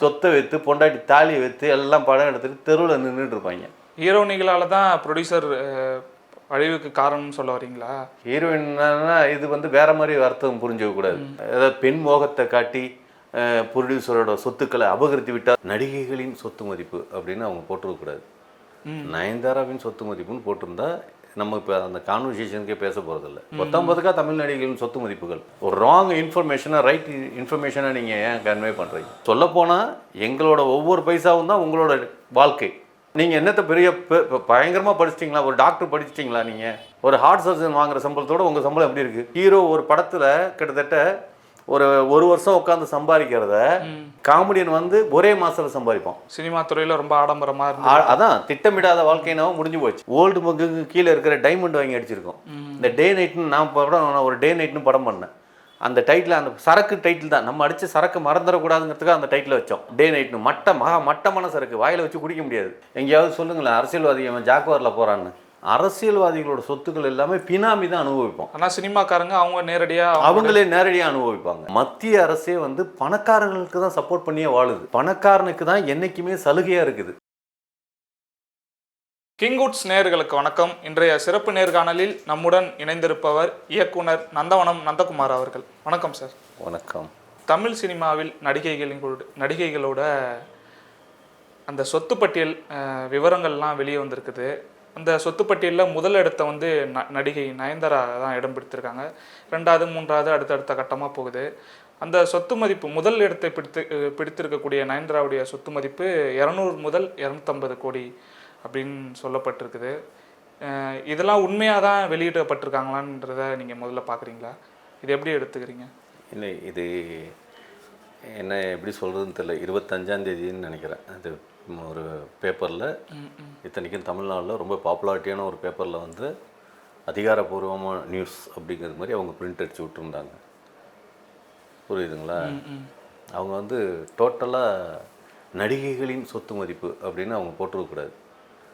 சொத்தை விற்று பொண்டாட்டி தாலியை விற்று எல்லாம் படம் எடுத்துட்டு தெருவில் நின்றுட்டு இருப்பாங்க ஹீரோனிகளால தான் ப்ரொடியூசர் அழிவுக்கு காரணம்னு சொல்ல வரீங்களா? ஹீரோயின்னா இது வந்து வேற மாதிரி அர்த்தம் புரிஞ்சுக்க கூடாது. அதாவது பெண் மோகத்தை காட்டி ப்ரொடியூசரோட சொத்துக்களை அபகரித்து விட்டால் நடிகைகளின் சொத்து மதிப்பு அப்படின்னு அவங்க போட்டிருக்க கூடாது. நயன்தாராவின் சொத்து மதிப்புன்னு போட்டிருந்தா நம்ம இப்போ அந்த கான்வர்சேஷனுக்கே பேச போகிறதில்ல பத்தொன்பதுக்கா தமிழ் நடிகர்களின் சொத்து மதிப்புகள். ஒரு ராங் இன்ஃபர்மேஷனை ரைட் இன்ஃபர்மேஷனை நீங்கள் ஏன் கன்வே பண்ணுறீங்க சொல்லப்போனால் எங்களோட ஒவ்வொரு பைசாவும் தான் உங்களோட வாழ்க்கை. நீங்கள் என்னத்த பெரிய பயங்கரமாக படிச்சிட்டிங்களா? ஒரு டாக்டர் படிச்சிட்டிங்களா நீங்கள் ஒரு ஹார்ட் சர்ஜன் வாங்குற சம்பளத்தோட உங்கள் சம்பளம் எப்படி இருக்குது ஹீரோ ஒரு படத்தில் கிட்டத்தட்ட ஒரு ஒரு வருஷம் உட்காந்து சம்பாதிக்கிறத காமெடியன் வந்து ஒரே மாசத்துல சம்பாதிப்பான். சினிமா துறையில ரொம்ப ஆடம்பரமா அதான் திட்டமிடாத வாழ்க்கைனாவும் முடிஞ்சு போச்சு. ஓல்டு மங்குக்கு கீழே இருக்கிற டைமண்ட் வாங்கி அடிச்சிருக்கோம். இந்த டே நைட்னு நான் படம் ஒரு டே நைட்னு படம் பண்ணேன். அந்த டைட்டில் அந்த சரக்கு டைட்டில் தான். நம்ம அடிச்ச சரக்கு மறந்துடக்கூடாதுங்கிறதுக்காக அந்த டைட்டில் வச்சோம். டே நைட்னு மட்ட மகா மட்டமான சரக்கு. வாயில வச்சு குடிக்க முடியாது. எங்கேயாவது சொல்லுங்களேன் அரசியல்வாதி அவன் ஜாக்குவாரில் போறான்னு. அரசியல்வாதிகளோட சொத்துக்கள் எல்லாமே பினாமி தான் அனுபவிப்போம். ஆனா சினிமாக்காரங்க அவங்க நேரடியா அவங்களே நேரடியாக அனுபவிப்பாங்க. மத்திய அரசே வந்து பணக்காரங்களுக்கு தான் சப்போர்ட் பண்ணியே வாழுது. பணக்காரனுக்கு தான் என்னைக்குமே சலுகையா இருக்குது. கிங்குட்ஸ் நேயர்களுக்கு வணக்கம். இன்றைய சிறப்பு நேர்காணலில் நம்முடன் இணைந்திருப்பவர் இயக்குனர் நந்தவனம் நந்தகுமார் அவர்கள். வணக்கம் சார். வணக்கம். தமிழ் சினிமாவில் நடிகைகளின் நடிகைகளோட அந்த சொத்து பட்டியல் விவரங்கள்லாம் வெளியே வந்திருக்குது. அந்த சொத்துப்பட்டியலில் முதல் இடத்த வந்து ந- நடிகை நயன்தாரா தான் இடம் பிடித்திருக்காங்க. ரெண்டாவது மூன்றாவது அடுத்தடுத்த கட்டமாக போகுது. அந்த சொத்து மதிப்பு முதல் இடத்தை பிடித்து பிடித்திருக்கக்கூடிய நயன்தாராவுடைய சொத்து மதிப்பு இரநூறு முதல் இரநூத்தம்பது கோடி அப்படின்னு சொல்லப்பட்டிருக்குது. இதெல்லாம் உண்மையாக தான் வெளியிடப்பட்டிருக்காங்களான்றத நீங்கள் முதல்ல பார்க்குறீங்களா இது எப்படி எடுத்துக்கிறீங்க? இல்லை இது என்ன எப்படி சொல்கிறதுன்னு தெரியல. இருபத்தஞ்சாந்தேதின்னு நினைக்கிறேன். அது ஒரு பேப்பரில் இத்தனைக்கும் தமிழ்நாட்டில் ரொம்ப பாப்புலாரிட்டியான ஒரு பேப்பரில் வந்து அதிகாரப்பூர்வமான நியூஸ் அப்படிங்கிறது மாதிரி அவங்க பிரிண்ட் அடிச்சு விட்டுருந்தாங்க. புரியுதுங்களா? அவங்க வந்து டோட்டலாக நடிகைகளின் சொத்து மதிப்பு அப்படின்னு அவங்க போட்டிருக்கக்கூடாது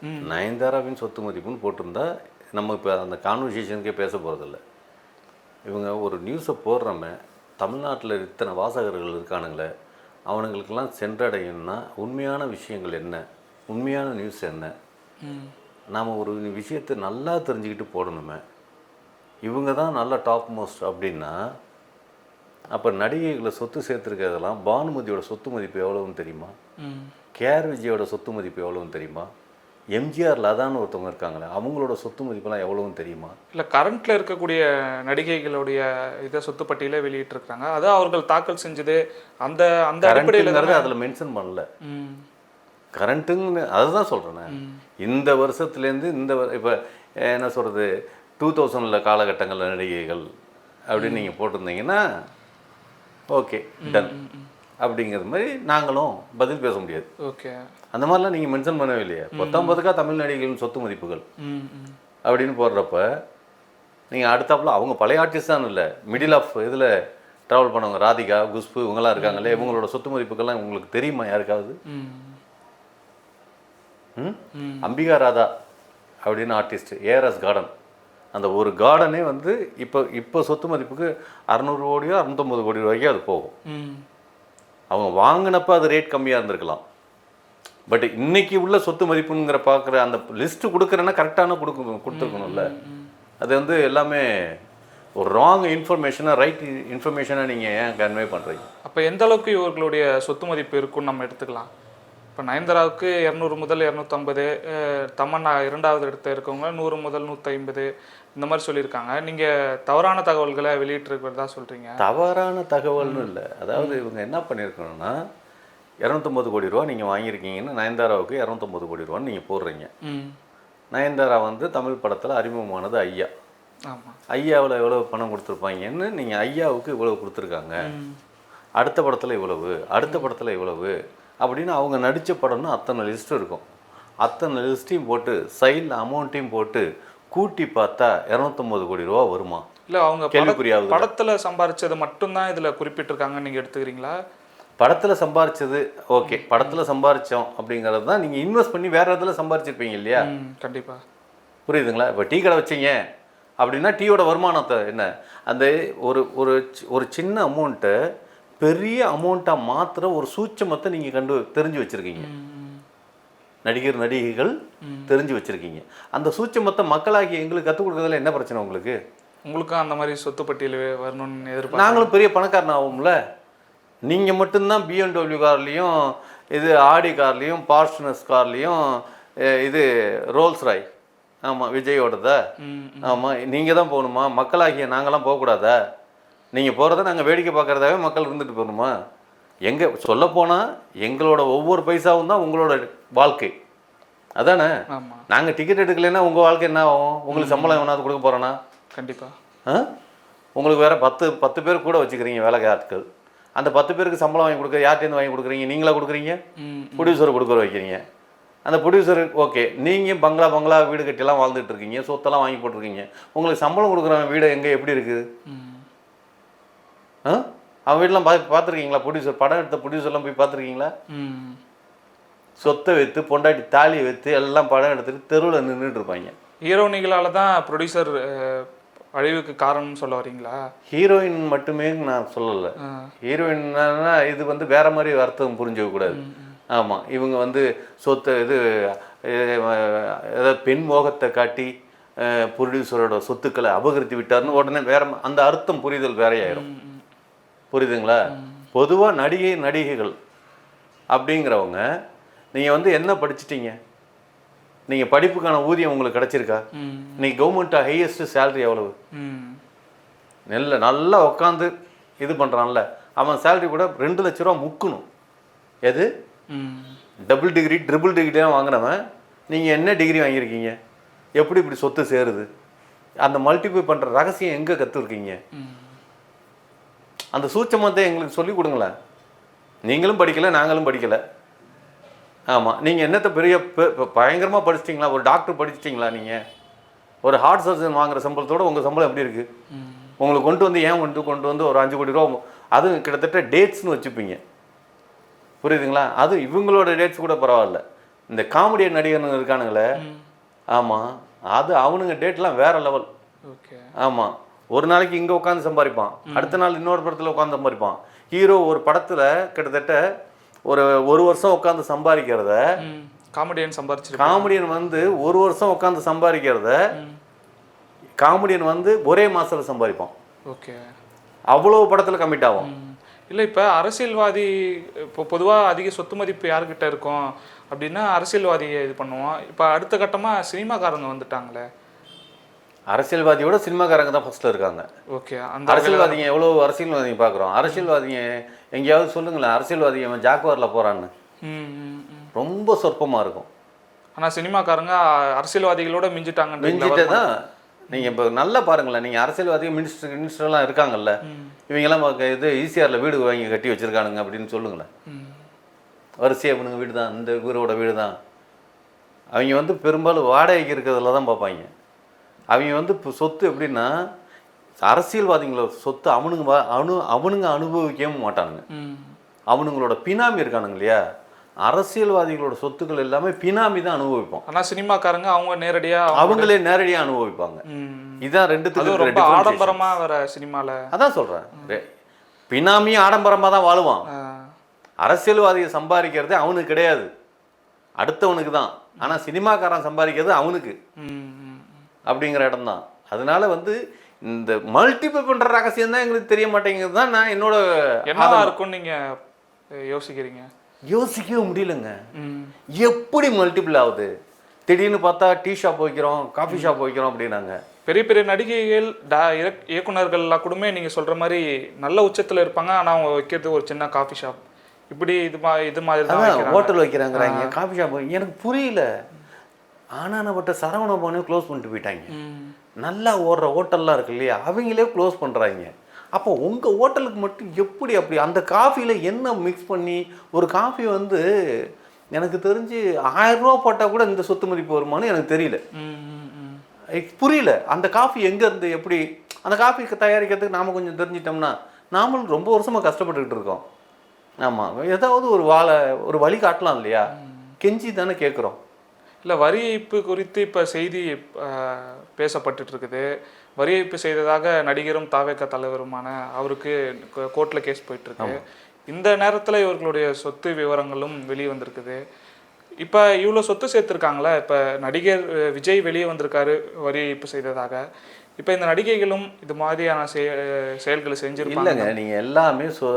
நயன்தாராவின் சொத்து மதிப்புன்னு போட்டிருந்தா நம்ம இப்போ அந்த கான்வர்சேஷனுக்கே பேச போகிறதில்ல இவங்க ஒரு நியூஸை போடுறோமே தமிழ்நாட்டில் இத்தனை வாசகர்கள் இருக்கானுங்களே அவனுங்களுக்கெல்லாம் சென்றடையணும்னா உண்மையான விஷயங்கள் என்ன? உண்மையான நியூஸ் என்ன? நாம் ஒரு விஷயத்தை நல்லா தெரிஞ்சுக்கிட்டு போடணுமே. இவங்க தான் நல்ல டாப் மோஸ்ட் அப்படின்னா அப்போ நடிகைகளை சொத்து சேர்த்துருக்கிறதெல்லாம் பானுமதியோட சொத்து மதிப்பு எவ்வளோன்னு தெரியுமா? ம். கேஆர் விஜயோட சொத்து மதிப்பு எவ்வளோன்னு தெரியுமா? எம்ஜிஆர் லதான்னு ஒருத்தவங்க இருக்காங்களே அவங்களோட சொத்து மதிப்பெல்லாம் எவ்வளோன்னு தெரியுமா? இல்லை கரண்ட்ல இருக்கக்கூடிய நடிகைகளுடைய இதை சொத்து பட்டியலை வெளியிட்டிருக்காங்க அது அவர்கள் தாக்கல் செஞ்சது. அந்த அந்த அடிப்படையில் அதில் மென்ஷன் பண்ணல. கரண்ட்டுன்னு அதுதான் சொல்கிறேன் இந்த வருஷத்துலேருந்து இந்த இப்போ என்ன சொல்கிறது டூ தௌசண்டில் காலகட்டங்களில் நடிகைகள் அப்படின்னு நீங்கள் போட்டிருந்தீங்கன்னா ஓகே டன் அப்படிங்கிறது மாதிரி நாங்களும் பதில் பேச முடியாது. ஓகே. அந்த மாதிரிலாம் நீங்கள் மென்ஷன் பண்ணவே இல்லையா. பத்தொன்பதுக்கா தமிழ் நடிகைகளின் சொத்து மதிப்புகள். அப்படின்னு போடுறப்ப நீங்கள் அடுத்தாப்புல அவங்க பழைய ஆர்டிஸ்ட் தான் இல்லை. மிடில் ஆஃப் இதில் ட்ராவல் பண்ணவங்க ராதிகா குஷ்பு இவங்கெல்லாம் இருக்காங்களே இவங்களோட சொத்து மதிப்புகள்லாம் உங்களுக்கு தெரியுமா யாருக்காவது. அம்பிகா ராதா அப்படின்னு ஆர்டிஸ்ட் ஏஆர்எஸ் கார்டன் அந்த ஒரு கார்டனே வந்து இப்போ இப்போ சொத்து மதிப்புக்கு அறநூறு கோடியோ அறுநூத்தொம்பது கோடி வரைக்கும் அது போகும். அவங்க வாங்கினப்ப அது ரேட் கம்மியாக இருந்திருக்கலாம். பட் இன்னைக்கு உள்ள சொத்து மதிப்புங்கிற பார்க்குற அந்த லிஸ்ட்டு கொடுக்குறேன்னா கரெக்டான கொடுக்க கொடுத்துருக்கணும்ல. அது வந்து எல்லாமே ஒரு ராங் இன்ஃபர்மேஷனை ரைட் இன்ஃபர்மேஷனை நீங்கள் ஏன் கன்வே பண்ணுறீங்க அப்போ எந்த அளவுக்கு இவர்களுடைய சொத்து மதிப்பு இருக்குன்னு நம்ம எடுத்துக்கலாம். இப்போ நயன்தாராவுக்கு இரநூறு முதல் இரநூத்தம்பது தமன்னா இரண்டாவது இடத்த இருக்கவங்க நூறு முதல் நூற்றி ஐம்பது இந்த மாதிரி சொல்லியிருக்காங்க. நீங்கள் தவறான தகவல்களை வெளியிட்டிருக்கிறதா சொல்கிறீங்க தவறான தகவல்னு இல்லை. அதாவது இவங்க என்ன பண்ணியிருக்கணும்னா இரநூத்தொம்பது கோடி ரூபா நீங்கள் வாங்கியிருக்கீங்கன்னு நயன்தாராவுக்கு இரநூத்தொம்பது கோடி ரூபான்னு நீங்கள் போடுறீங்க. நயன்தாரா வந்து தமிழ் படத்தில் அறிமுகமானது ஐயா. ஆமாம் ஐயாவில் எவ்வளோ பணம் கொடுத்துருப்பாங்கன்னு நீங்கள் ஐயாவுக்கு இவ்வளவு கொடுத்துருக்காங்க. அடுத்த படத்தில் இவ்வளவு அடுத்த படத்தில் இவ்வளவு அப்படின்னு அவங்க நடித்த படம்னு அத்தனை லிஸ்ட் இருக்கும். அத்தனை லிஸ்ட்டையும் போட்டு சைடில் அமௌண்ட்டையும் போட்டு கூட்டி பார்த்தா இரநூத்தொம்பது கோடி ரூபா வருமா? இல்லை அவங்க கேள்விக்குறியாவது படத்துல சம்பாரிச்சது மட்டும்தான் இதுல குறிப்பிட்டிருக்காங்கன்னு நீங்க எடுத்துக்கிறீங்களா? படத்தில் சம்பாரிச்சது ஓகே. படத்தில் சம்பாரிச்சோம் அப்படிங்கிறது தான் நீங்கள் இன்வெஸ்ட் பண்ணி வேறு இடத்துல சம்பாரிச்சிருப்பீங்க இல்லையா? ம் கண்டிப்பா. புரியுதுங்களா? இப்போ டீ கடை வச்சீங்க அப்படின்னா டீயோட வருமானத்தை என்ன? அந்த ஒரு ஒரு ஒரு சின்ன அமௌண்ட்டை பெரிய அமௌண்ட்டாக மாத்திர ஒரு சூட்சமத்தை நீங்கள் கண்டு தெரிஞ்சு வச்சுருக்கீங்க. நடிகர் நடிகைகள் தெரிஞ்சு வச்சுருக்கீங்க. அந்த சூட்சமத்தை மக்களாகி எங்களுக்கு கற்றுக் கொடுக்கறதுல என்ன பிரச்சனை உங்களுக்கு? உங்களுக்கும் அந்த மாதிரி சொத்து பட்டியல் வரணும்னு எதிர்பார்க்க நாங்களும் பெரிய பணக்காரன் ஆகும்ல நீங்கள் மட்டும்தான் பிஎன்டபிள்யூ கார்லேயும் இது ஆடி கார்லேயும் பார்ச்சுனஸ் கார்லேயும் இது ரோல்ஸ் ராய் ஆமாம் விஜயோடதா ஆமாம் நீங்கள் தான் போகணுமா? மக்களாகிய நாங்களாம் போகக்கூடாதா நீங்கள் போகிறத நாங்கள் வேடிக்கை பார்க்குறதாவே மக்கள் இருந்துட்டு போகணுமா? எங்கே சொல்லப்போனால் எங்களோட ஒவ்வொரு பைசாவும் தான் உங்களோட வாழ்க்கை. அதானே? நாங்கள் டிக்கெட் எடுக்கலைன்னா உங்கள் வாழ்க்கை என்ன ஆகும்? உங்களுக்கு சம்பளம் எவனாவது கொடுக்க போகிறேன்னா கண்டிப்பா. ஆ? உங்களுக்கு வேற பத்து பத்து பேர் கூட வச்சுக்கிறீங்க வேலைக்கு ஆட்கள் அந்த பத்து பேருக்கு சம்பளம் வாங்கி கொடுக்க யார்கிட்டேருந்து வாங்கி கொடுக்குறீங்க? நீங்களா கொடுக்குறீங்க? ப்ரொடியூசர் கொடுக்குற வைக்கிறீங்க. அந்த ப்ரொடியூசர் ஓகே நீங்கள் பங்களா பங்களா வீடு கட்டிலாம் வாழ்ந்துட்டு இருக்கீங்க சொத்தெல்லாம் வாங்கி போட்டிருக்கீங்க. உங்களுக்கு சம்பளம் கொடுக்குறவன் வீடு எங்கே எப்படி இருக்குது ஆ? அவன் வீடெலாம் பா பார்த்துருக்கீங்களா ப்ரொடியூசர் படம் எடுத்த ப்ரொடியூசர்லாம் போய் பார்த்துருக்கீங்களா சொத்தை விற்று பொண்டாட்டி தாலியை விற்று எல்லாம் படம் எடுத்துட்டு தெருவில் நின்றுட்டு இருப்பாங்க. ஹீரோனிகளால தான் ப்ரொடியூசர் அழிவுக்கு காரணம்னு சொல்ல வரீங்களா? ஹீரோயின் மட்டுமே நான் சொல்லலை. ஆ. ஹீரோயின்னா இது வந்து வேற மாதிரி அர்த்தம் புரிஞ்சுக்க கூடாது. ஆமாம் இவங்க வந்து சொத்து இது ஏதாவது பெண் மோகத்தை காட்டி ப்ரொடியூசரோட சொத்துக்களை அபகரித்து விட்டார்னு உடனே வேற அந்த அர்த்தம் புரிதல் வேறையாயிரும். புரியுதுங்களா? பொதுவாக நடிகை நடிகைகள் அப்படிங்கிறவங்க நீங்கள் வந்து என்ன படிச்சிட்டீங்க? நீங்கள் படிப்புக்கான ஊதியம் உங்களுக்கு கிடைச்சிருக்கா? இன்னைக்கு கவர்மெண்ட் ஹையஸ்ட் சேலரி எவ்வளவு? நெல்ல நல்லா உட்காந்து இது பண்ணுறான்ல அவன் சேலரி கூட ரெண்டு லட்ச ரூபா முக்கணும். எது? டபுள் டிகிரி ட்ரிபிள் டிகிரிலாம் வாங்கினவன். நீங்கள் என்ன டிகிரி வாங்கியிருக்கீங்க? எப்படி இப்படி சொத்து சேருது? அந்த மல்டிப்ளை பண்ணுற ரகசியம் எங்கே கற்றுருக்கீங்க அந்த சூட்சமத்தை எங்களுக்கு சொல்லி கொடுங்களேன். நீங்களும் படிக்கலை நாங்களும் படிக்கலை. ஆமாம் நீங்கள் என்னத்தை பெரிய பயங்கரமாக படிச்சிட்டிங்களா? ஒரு டாக்டர் படிச்சிட்டிங்களா நீங்கள் ஒரு ஹார்ட் சர்ஜன் வாங்குற சம்பளத்தோட உங்கள் சம்பளம் எப்படி இருக்குது உங்களுக்கு கொண்டு வந்து ஏன் கொண்டு கொண்டு வந்து ஒரு அஞ்சு கோடி ரூபா அதுவும் கிட்டத்தட்ட டேட்ஸ்னு வச்சுப்பீங்க. புரியுதுங்களா? அது இவங்களோட டேட்ஸ் கூட பரவாயில்ல. இந்த காமெடி நடிகனுங்க இருக்கானுங்களே. ஆமாம் அது அவனுங்க டேட்லாம் வேற லெவல் ஓகே. ஆமாம் ஒரு நாளைக்கு இங்கே உட்காந்து சம்பாதிப்பான் அடுத்த நாள் இன்னொரு படத்தில் உட்காந்து சம்பாதிப்பான் ஹீரோ ஒரு படத்தில் கிட்டத்தட்ட ஒரு ஒரு வருஷம் உட்காந்து சம்பாதிக்கிறத காமெடியன் சம்பாரிச்சிருக்கேன் காமெடியன் வந்து ஒரு வருஷம் உட்காந்து சம்பாதிக்கிறத காமெடியன் வந்து ஒரே மாசத்துல சம்பாதிப்பான். ஓகே. அவ்வளோ படத்தில் கமிட் ஆகும் இல்லை இப்போ அரசியல்வாதி இப்போ பொதுவாக அதிக சொத்து மதிப்பு யார்கிட்ட இருக்கும்? அப்படின்னா அரசியல்வாதியை இது பண்ணுவோம் இப்போ அடுத்த கட்டமாக சினிமாக்காரங்க வந்துட்டாங்களே. அரசியல்வாதியோட சினிமாக்காரங்க தான் ஃபர்ஸ்ட்ல இருக்காங்க. ஓகே அந்த அரசியல்வாதிங்க எவ்வளோ அரசியல்வாதிங்க பார்க்குறோம். அரசியல்வாதிங்க எங்கேயாவது சொல்லுங்களேன் அரசியல்வாதிங்க அவன் ஜாக்குவாரில் போகிறான்னு ரொம்ப சொற்பமாக இருக்கும். ஆனால் சினிமாக்காரங்க அரசியல்வாதிகளோட மிஞ்சிட்டாங்கன்ற மிஞ்சிட்டு தான். நீங்கள் இப்போ நல்லா பாருங்களேன் நீங்கள் அரசியல்வாதிகள் மினிஸ்டர் மினிஸ்டர்லாம் இருக்காங்கல்ல. இவங்கெல்லாம் இது ஈசிஆரில் வீடு வாங்கி கட்டி வச்சிருக்கானுங்க அப்படின்னு சொல்லுங்களேன். வரிசையாக இவனுங்க வீடு தான் இந்த வீரோட வீடு தான் அவங்க வந்து பெரும்பாலும் வாடகைக்கு இருக்கிறதுல தான் பார்ப்பாங்க. அவங்க வந்து இப்போ சொத்து எப்படின்னா அரசியல்வாதிங்களோட சொத்து அவனுங்க அனு அவனுங்க அனுபவிக்கவும் மாட்டானுங்க. அவனுங்களோட பினாமி இருக்கானுங்க இல்லையா? அரசியல்வாதிகளோட சொத்துக்கள் எல்லாமே பினாமி தான் அனுபவிப்போம். ஆனால் சினிமாக்காரங்க அவங்க நேரடியாக அவங்களே நேரடியாக அனுபவிப்பாங்க. இதான் ரெண்டுத்துக்கு அதுவும் இருக்கிற ரொம்ப. ஆடம்பரமாக வர சினிமாவில் அதான் சொல்கிறேன் பினாமி ஆடம்பரமாக தான் வாழுவான். அரசியல்வாதியை சம்பாதிக்கிறது அவனுக்கு கிடையாது. அடுத்தவனுக்கு தான். ஆனால் சினிமாக்காரன் சம்பாதிக்கிறது அவனுக்கு. அப்படிங்கிற இடம் தான் அதனால வந்து இந்த மல்டிபிள் பண்ணுற ரகசியம் தான் எங்களுக்கு தெரிய மாட்டேங்குது தான் நான் என்னோட என்னவா இருக்கும்னு நீங்கள் யோசிக்கிறீங்க? யோசிக்கவே முடியலங்க. எப்படி மல்டிபிள் ஆகுது? திடீர்னு பார்த்தா டீ ஷாப் வைக்கிறோம் காஃபி ஷாப் வைக்கிறோம் அப்படின்னாங்க. பெரிய பெரிய நடிகைகள் டா இயக்- இயக்குனர்கள்லாம் கூடமே நீங்கள் சொல்கிற மாதிரி நல்ல உச்சத்தில் இருப்பாங்க. ஆனால் அவங்க வைக்கிறது ஒரு சின்ன காஃபி ஷாப். இப்படி இது மா இது மாதிரி தான். ஹோட்டல் வைக்கிறாங்கிறாங்க காஃபி ஷாப். எனக்கு புரியல. ஆனானப்பட்ட சரவண பவனையும் க்ளோஸ் பண்ணிட்டு போயிட்டாங்க. நல்லா ஓடுற ஹோட்டல்லாம் இருக்கு இல்லையா? அவங்களே க்ளோஸ் பண்ணுறாங்க அப்போ உங்கள் ஹோட்டலுக்கு மட்டும் எப்படி அப்படி? அந்த காஃபியில் என்ன மிக்ஸ் பண்ணி? ஒரு காஃபி வந்து எனக்கு தெரிஞ்சு ஆயிரம் ரூபா போட்டால் கூட இந்த சொத்து மதிப்பு வருமானு எனக்கு தெரியல. புரியல. அந்த காஃபி எங்கேருந்து எப்படி? அந்த காஃபி தயாரிக்கிறதுக்கு நாம் கொஞ்சம் தெரிஞ்சிட்டோம்னா நாமளும் ரொம்ப வருஷமாக கஷ்டப்பட்டுக்கிட்டு இருக்கோம். ஆமாம் ஏதாவது ஒரு வாழை ஒரு வழி காட்டலாம் இல்லையா? கெஞ்சி தானே கேட்குறோம் இல்லை வரி ஏய்ப்பு குறித்து இப்போ செய்தி இருக்குது வரி ஏய்ப்பு செய்ததாக நடிகரும் தாவேக்க தலைவருமான அவருக்கு கோர்ட்டில் கேஸ் போயிட்டு இருக்கு இந்த நேரத்தில் இவர்களுடைய சொத்து விவரங்களும் வெளியே வந்திருக்குது. இப்போ இவ்வளோ சொத்து சேர்த்துருக்காங்களே? இப்போ நடிகர் விஜய் வெளியே வந்திருக்காரு வரி ஏய்ப்பு செய்ததாக. இப்போ இந்த நடிகைகளும் இது மாதிரியான செய செயல்களை செஞ்சிருப்பாங்க. இல்லைங்க நீங்கள் எல்லாமே சொ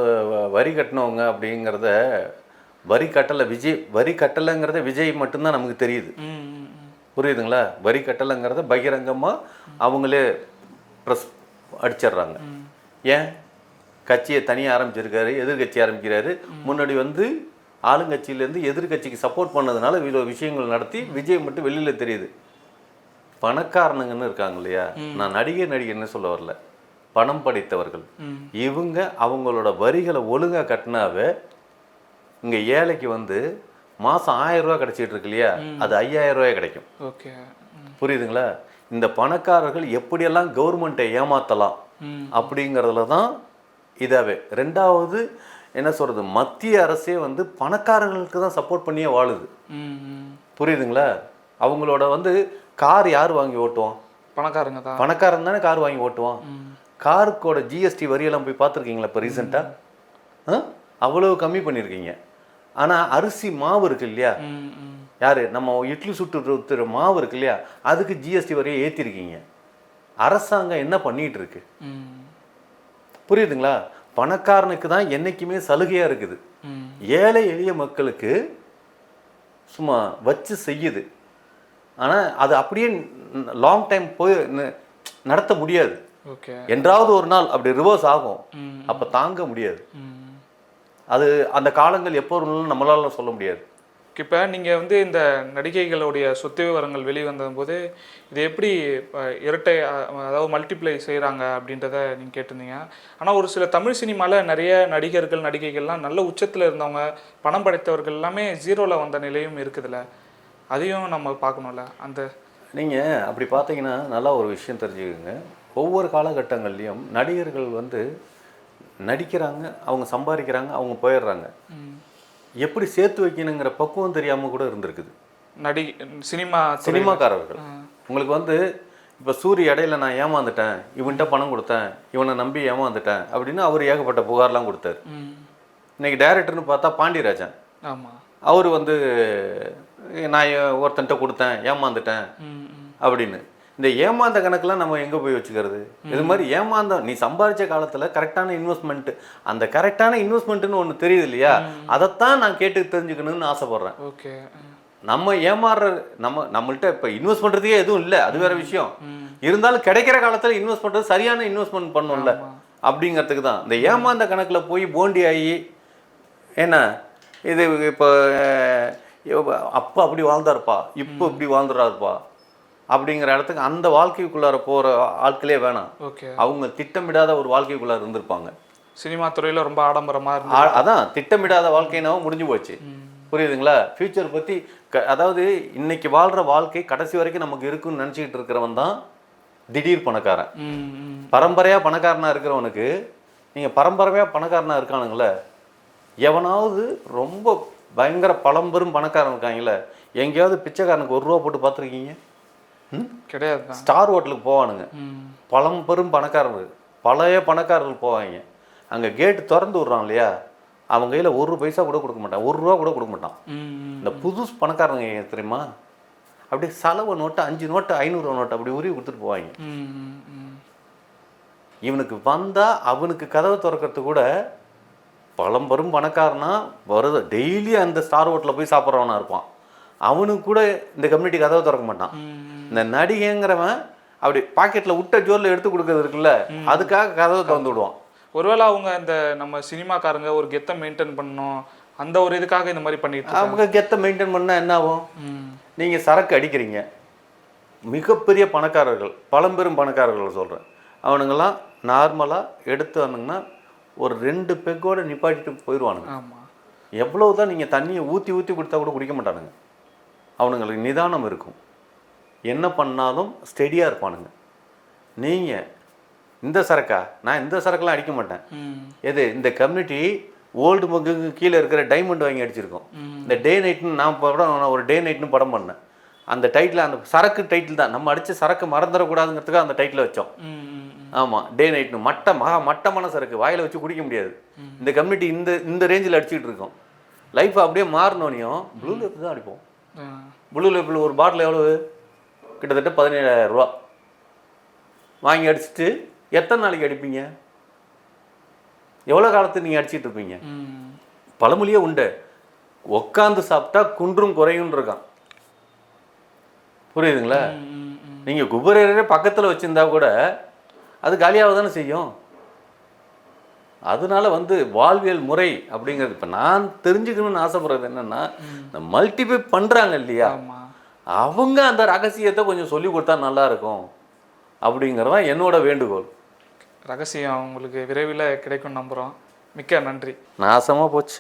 வரி கட்டினவங்க அப்படிங்கிறத வரி கட்டலை விஜய் வரி கட்டலைங்கிறத விஜய் மட்டும்தான் நமக்கு தெரியுது. புரியுதுங்களா? வரி கட்டலைங்கிறத பகிரங்கமாக அவங்களே ப்ரெஸ் அடிச்சிடுறாங்க. ஏன்? கட்சியை தனியாக ஆரம்பிச்சிருக்காரு எதிர்கட்சி ஆரம்பிக்கிறாரு. முன்னாடி வந்து ஆளுங்கட்சியிலேருந்து எதிர்கட்சிக்கு சப்போர்ட் பண்ணதுனால இவ்வளோ விஷயங்கள் நடத்தி விஜய் மட்டும் வெளியில் தெரியுது. பணக்காரனுங்கன்னு இருக்காங்க இல்லையா? நான் நடிகை நடிகர்னு சொல்ல வரல. பணம் படைத்தவர்கள். இவங்க அவங்களோட வரிகளை ஒழுங்கா கட்டினாவே இங்கே ஏழைக்கு வந்து மாதம் ஆயிரம் ரூபாய் கிடைச்சிட்டு இருக்கு இல்லையா? அது ஐயாயிரம் ரூபாய் கிடைக்கும். ஓகே. புரியுதுங்களா? இந்த பணக்காரர்கள் எப்படியெல்லாம் கவர்மெண்ட்டை ஏமாத்தலாம் ம். அப்படிங்கிறதுல தான் இதாவே. ரெண்டாவது என்ன சொல்கிறது மத்திய அரசே வந்து பணக்காரர்களுக்கு தான் சப்போர்ட் பண்ணியே வாழுது. புரியுதுங்களா? அவங்களோட வந்து கார் யார் வாங்கி ஓட்டுவான்? பணக்காரங்க தான். பணக்காரன் தானே கார் வாங்கி ஓட்டுவான். காருக்கோட ஜிஎஸ்டி வரியெல்லாம் போய் பார்த்துருக்கீங்களா இப்போ ரீசெண்டாக அவ்வளவு கம்மி பண்ணியிருக்கீங்க. ஆனால் அரிசி மாவு இருக்கு இல்லையா. யாரு? நம்ம இட்லி சுட்டு ஊத்துற மாவு இருக்கு இல்லையா? அதுக்கு ஜிஎஸ்டி வரியை ஏற்றிருக்கீங்க அரசாங்கம் என்ன பண்ணிட்டு இருக்கு? புரியுதுங்களா? பணக்காரனுக்கு தான் என்னைக்குமே சலுகையாக இருக்குது. ஏழை எளிய மக்களுக்கு சும்மா வச்சு செய்யுது. ஆனால் அது அப்படியே லாங் டைம் போய் நடத்த முடியாது. என்றாவது ஒரு நாள் அப்படி ரிவர்ஸ் ஆகும். அப்போ தாங்க முடியாது. அது அந்த காலங்கள் எப்போ இருந்தாலும் நம்மளால சொல்ல முடியாது. இப்போ நீங்கள் வந்து இந்த நடிகைகளுடைய சொத்து விவரங்கள் வெளிவந்த போது இது எப்படி இரட்டை அதாவது மல்டிப்ளை செய்கிறாங்க அப்படின்றத நீங்கள் கேட்டிருந்தீங்க. ஆனால் ஒரு சில தமிழ் சினிமாவில் நிறைய நடிகர்கள் நடிகைகள்லாம் நல்ல உச்சத்தில் இருந்தவங்க பணம் படைத்தவர்கள் எல்லாமே ஜீரோவில் வந்த நிலையும் இருக்குதுல்ல. அதையும் நம்ம பார்க்கணும்ல அந்த நீங்கள் அப்படி பார்த்தீங்கன்னா நல்லா ஒரு விஷயம் தெரிஞ்சுக்கோங்க. ஒவ்வொரு காலகட்டங்கள்லையும் நடிகர்கள் வந்து நடிக்கிறாங்க அவங்க சம்பாதிக்கிறாங்க அவங்க போயிடுறாங்க. எப்படி சேர்த்து வைக்கணுங்கிற பக்குவம் தெரியாமல் கூட இருந்திருக்குது. நடி சினிமா சினிமாக்காரர்கள். உங்களுக்கு வந்து இப்போ சூரிய இடையில நான் ஏமாந்துட்டேன் இவன்கிட்ட பணம் கொடுத்தேன் இவனை நம்பி ஏமாந்துட்டேன் அப்படின்னு அவர் ஏகப்பட்ட புகார்லாம் கொடுத்தாரு. இன்னைக்கு டைரக்டர்னு பார்த்தா பாண்டியராஜன். ஆமாம் அவர் வந்து நான் ஒருத்தன்ட்ட கொடுத்தேன் ஏமாந்துட்டேன் அப்படின்னு. இந்த ஏமாந்த கணக்கெல்லாம் நம்ம எங்கே போய் வச்சுக்கிறது? இது மாதிரி ஏமாந்த நீ சம்பாதிச்ச காலத்தில் கரெக்டான இன்வெஸ்ட்மெண்ட் அந்த கரெக்டான இன்வெஸ்ட்மெண்ட்னு ஒன்று தெரியுது இல்லையா? அதைத்தான் நான் கேட்டு தெரிஞ்சுக்கணும்னு ஆசைப்பட்றேன். ஓகே. நம்ம ஏமாறுற நம்ம நம்மள்ட்ட இப்போ இன்வெஸ்ட் பண்ணுறதுக்கே எதுவும் இல்லை. அது வேற விஷயம். இருந்தாலும் கிடைக்கிற காலத்தில் இன்வெஸ்ட் பண்ணுறது சரியான இன்வெஸ்ட்மெண்ட் பண்ணணும்ல அப்படிங்கிறதுக்கு தான். இந்த ஏமாந்த கணக்கில் போய் போண்டி ஆகி என்ன? இது இப்போ அப்போ அப்படி வாழ்ந்தாருப்பா. இப்போ இப்படி வாழ்ந்துறாருப்பா. அப்படிங்கிற இடத்துக்கு அந்த வாழ்க்கைக்குள்ளார போகிற ஆட்களே வேணாம். ஓகே. அவங்க திட்டமிடாத ஒரு வாழ்க்கைக்குள்ளார இருந்திருப்பாங்க. சினிமா துறையில் ரொம்ப ஆடம்பரமாக அதான் திட்டமிடாத வாழ்க்கைனாவும் முடிஞ்சு போச்சு. புரியுதுங்களா? ஃபியூச்சர் பற்றி க அதாவது இன்னைக்கு வாழ்கிற வாழ்க்கை கடைசி வரைக்கும் நமக்கு இருக்குன்னு நினச்சிக்கிட்டு இருக்கிறவன் தான் திடீர் பணக்காரன். பரம்பரையாக பணக்காரனாக இருக்கிறவனுக்கு நீங்கள் பரம்பரையாக பணக்காரனாக இருக்கானுங்களே எவனாவது ரொம்ப பயங்கர பழம்பெரும் பணக்காரன் இருக்காங்களே எங்கேயாவது பிச்சைக்காரனுக்கு ஒரு ரூபா போட்டு பார்த்துருக்கீங்க? கிடையாது ஸ்டார் ஹோட்டலுக்கு போவானுங்க. ம். பழம்பெரும் பணக்காரர்கள் பழைய பணக்காரர்கள் போவாங்க. அங்கே கேட்டு திறந்து விட்றான் இல்லையா? அவங்க கையில் ஒரு பைசா கூட கொடுக்க மாட்டான். ஒரு ரூபா கூட கொடுக்க மாட்டான். இந்த புது பணக்காரங்க தெரியுமா? அப்படியே செலவு நோட்டு அஞ்சு நோட்டு ஐநூறு நோட்டு அப்படி உருவி கொடுத்துட்டு போவாங்க. இவனுக்கு வந்தா அவனுக்கு கதவை திறக்கிறது கூட பழம்பெரும் பணக்காரனா வருது. டெய்லி அந்த ஸ்டார் ஹோட்டலில் போய் சாப்பிட்றவனா இருப்பான். அவனுக்கு கூட இந்த கம்யூனிட்டி கதவை திறக்க மாட்டான். இந்த நடிகைங்கிறவன் அப்படி பாக்கெட்டில் விட்ட ஜோரில் எடுத்து கொடுக்கறது இருக்குல்ல அதுக்காக கதவை திறந்து விடுவான். ஒருவேளை அவங்க இந்த நம்ம சினிமாக்காரங்க ஒரு கெத்தை மெயின்டைன் பண்ணணும் அந்த ஒரு இதுக்காக இந்த மாதிரி பண்ணிட்டு அவங்க கெத்தை மெயின்டைன் பண்ணால் என்ன ஆகும்? நீங்கள் சரக்கு அடிக்கிறீங்க. மிகப்பெரிய பணக்காரர்கள் பழம்பெரும் பணக்காரர்கள் சொல்கிறேன் அவனுங்கெல்லாம் நார்மலாக எடுத்து வந்தாங்கன்னா ஒரு ரெண்டு பெக்கோட நிப்பாட்டிட்டு போயிடுவானுங்க. ஆமா. எவ்வளவு தான் நீங்கள் தண்ணியை ஊற்றி ஊற்றி கொடுத்தா கூட குடிக்க மாட்டானுங்க. அவனுங்களுக்கு நிதானம் இருக்கும். என்ன பண்ணாலும் ஸ்டெடியாக இருப்பானுங்க. நீங்கள் இந்த சரக்கா? நான் இந்த சரக்கெல்லாம் அடிக்க மாட்டேன். எது? இந்த கம்யூனிட்டி ஓல்டு மங்குக்கு கீழே இருக்கிற டைமண்ட் வாங்கி அடிச்சிருக்கோம். இந்த டே நைட்னு நான் படம் ஒரு டே நைட்னு படம் பண்ணேன். அந்த டைட்டில் அந்த சரக்கு டைட்டில் தான். நம்ம அடிச்ச சரக்கு மறந்துடக்கூடாதுங்கிறதுக்காக அந்த டைட்டில் வச்சோம். ஆமாம் டே நைட்னு மட்ட மகா மட்டமான சரக்கு. வாயில் வச்சு குடிக்க முடியாது. இந்த கம்யூனிட்டி இந்த இந்த ரேஞ்சில் அடிச்சுட்டு இருக்கோம். லைஃப் அப்படியே மாறினோனையும் ப்ளூ லேபிள் தான் அடிப்போம். ப்ளூ லேபிள் ஒரு பாட்டில் எவ்வளவு? கிட்டத்தட்ட பதினேழாயிரம் ரூபா. வாங்கி அடிச்சுட்டு எத்தனை நாளைக்கு அடிப்பீங்க? எவ்வளோ காலத்துக்கு நீங்கள் அடிச்சிட்டு இருப்பீங்க. பழமொழியே உண்டு. உக்காந்து சாப்பிட்டா குன்றும் குறையும் இருக்கான். புரியுதுங்களா. நீங்கள் குபரேரே பக்கத்தில் வச்சிருந்தா கூட அது காலியாக தானே செய்யும். அதனால வந்து வாழ்வியல் முறை அப்படிங்கிறது இப்போ நான் தெரிஞ்சுக்கணும்னு ஆசைப்படுறது என்னன்னா மல்டிபை பண்ணுறாங்க இல்லையா? அவங்க அந்த ரகசியத்தை கொஞ்சம் சொல்லி கொடுத்தா நல்லா இருக்கும் அப்படிங்கிறதான் என்னோட வேண்டுகோள். ரகசியம் உங்களுக்கு விரைவில் கிடைக்கும் நம்புகிறோம் மிக்க நன்றி. நாசமாக போச்சு.